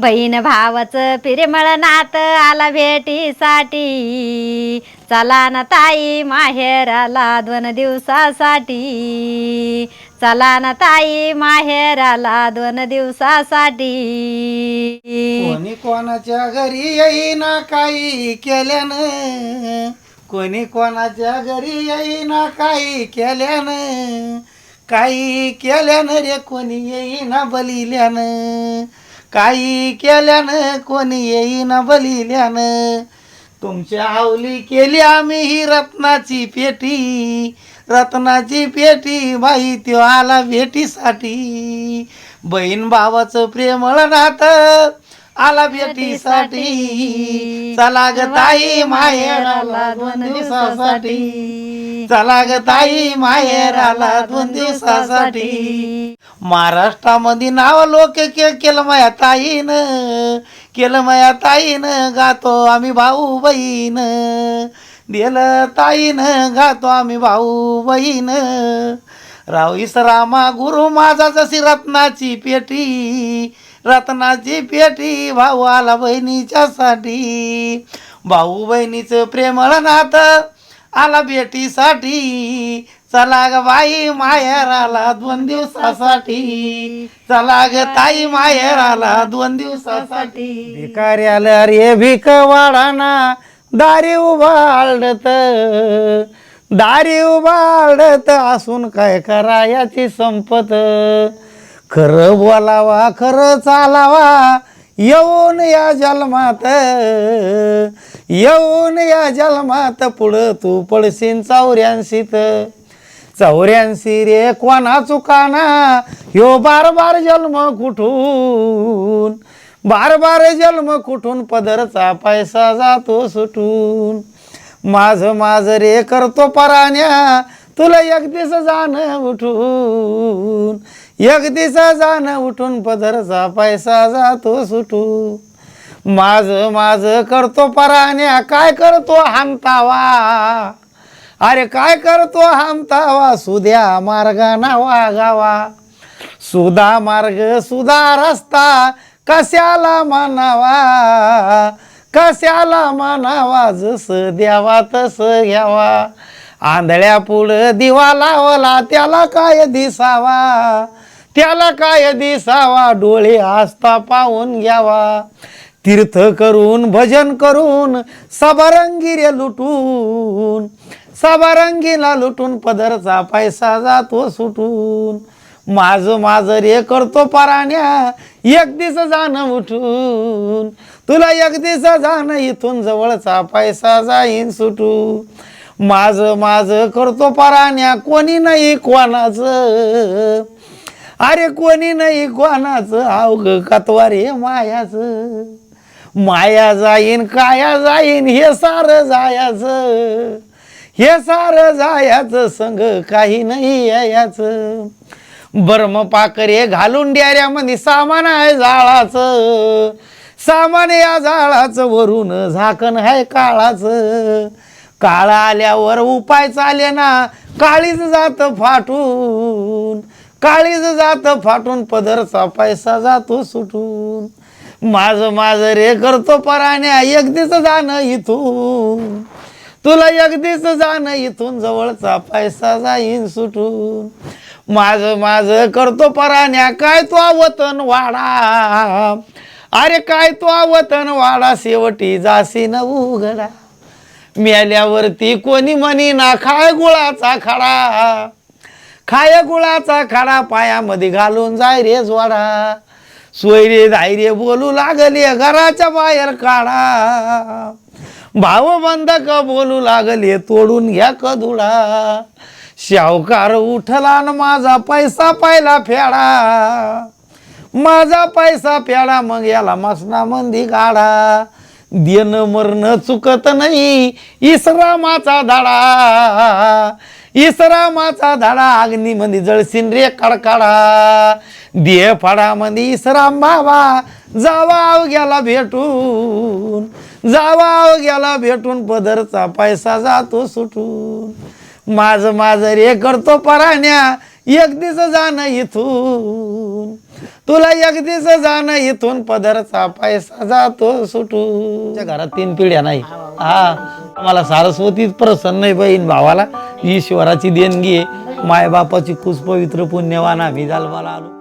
बहीण भावाचं पिरेमळ नात आला भेटीसाठी. चला ना ताई माहेराला दोन दिवसासाठी. चला ना ताई माहेराला दोन दिवसासाठी. कोणी कोणाच्या घरी येईना काही केल्यानं? कोणी कोणाच्या घरी येईना काही केल्यानं? काही केल्यानं रे कोणी येईना बलिल्यानं? काही केल्यानं कोणी येईना बलिल्यानं. तुमच्या आवली केली आम्ही ही रत्नाची पेटी. रत्नाची पेटी बाई त्यो आला भेटीसाठी. बहीण भावाचं प्रेमळ नातं आला भेटीसाठी चला ग ताई माहेराला दोन दिवसासाठी. चला ग ताई माहेराला दोन दिवसासाठी. महाराष्ट्रामध्ये नाव लोक के केलं माया ताईनं केलं माया ताईनं गातो आम्ही भाऊ बहीण. दिलं ताईनं गातो आम्ही भाऊ बहीण. राव इसरामा गुरु माझा जशी रत्नाची पेटी. रत्नाची पेटी भाऊ आला बहिणीच्यासाठी. भाऊ बहिणीचं प्रेमळ नात आला भेटीसाठी. चला ग बाई माहेराला दोन दिवसासाठी. चला ग ताई माहेराला दोन दिवसासाठी. भिकारी आलं रे भिक वाढाना दारी उभाडत दारी उभाडत असून काय करा याची संपत? खरं बोलावा खरं चालावा येऊन या जन्मात येऊन या जन्मात पुढं तू पडशीन चौऱ्याऐंशीत. चौऱ्याऐंशी रे कोणा चुकाना ह्यो बार बार जन्म कुठून? बार बार जन्म कुठून पदरचा पैसा जातो सुटून? माझ माझ रे करतो पराण्या तुला एक दिस जाणं उठून. एक जाण जाणं उठून पदरचा पैसा जातो सुटू. माझ माझ करतो पराण्या काय करतो हमतावा? अरे काय करतो हमतावा? सुद्या मार्गाना वागावा सुधा मार्ग सुधा रस्ता कशाला मानावा? कशाला मानावा? जसं द्यावा तसं घ्यावा. आंधळ्या पुढं दिवा लावला त्याला काय दिसावा? त्याला काय दिसावा? डोळे आस्था पाहून घ्यावा. तीर्थ करून भजन करून सबरंगी रे लुटून सबरंगीला लुटून पदरचा पैसा जातो सुटून. माझ माझ रे करतो पराण्या एक दिस जाणं उठून. तुला एक दिस जाणं इथून जवळचा पैसा जाईन सुटू माझ माझ करतो पराण्या कोणी नाही कोणाचं. अरे कोणी नाही कोणाचं अवघ कतवारे मायाचं. माया जाईन काया जाईन हे सारं जायाचं. हे सारं जायाचं संग काही नाही याचं. बर्म पाकरे घालून ड्याऱ्यामध्ये सामान आहे जाळाचं. सामान या जाळाचं वरून झाकण आहे काळाचं. काळ आल्यावर उपाय चाले ना काळीच जात फाटून. काळीज जात फाटून पदरचा पैसा जातो सुटून. माझ माझ रे करतो पराण्या एकदीच जाणं इथून. तुला एकदीच जाणं इथून जवळचा पैसा जाईन सुटून. माझ माझ करतो पराण्या काय तो आवतन वाडा. अरे काय तो आवतन वाडा शेवटी जासी न उघडा. मेल्यावरती कोणी म्हणी ना खाय गुळाचा खडा. खाय गुळाचा खडा पायामध्ये घालून जाय रे जोडा. सोयरे धायरे बोलू लागले घराच्या बाहेर काढा. भाव बंधक बोलू लागले तोडून घ्या कदुडा शावकार उठला न माझा पैसा पाहिला फेडा. माझा पैसा फेडा मग याला मसना मंदी काढा देणं मरण चुकत नाही इसरामाचा धाडा. इसरामाचा धाडा अग्नीमध्ये जळसीन रे कडकडा. दे फाडामध्ये इसरा बाबा जावा अवघ्याला भेटून. जावा अवघ्याला भेटून पदरचा पैसा जातो सुटून. माझ माझ रे करतो पराण्या एक दिस जाणं इथून. तुला एकदीच जाणं इथून पदरचा पैसा जातो सुटून. घरात तीन पिढ्या नाही. हा मला सारस्वती प्रसन्न आहे बहीण भावाला. ईश्वराची देणगी आहे. मायबापाची कुस पवित्र पुण्यवान आम्ही मला आलो.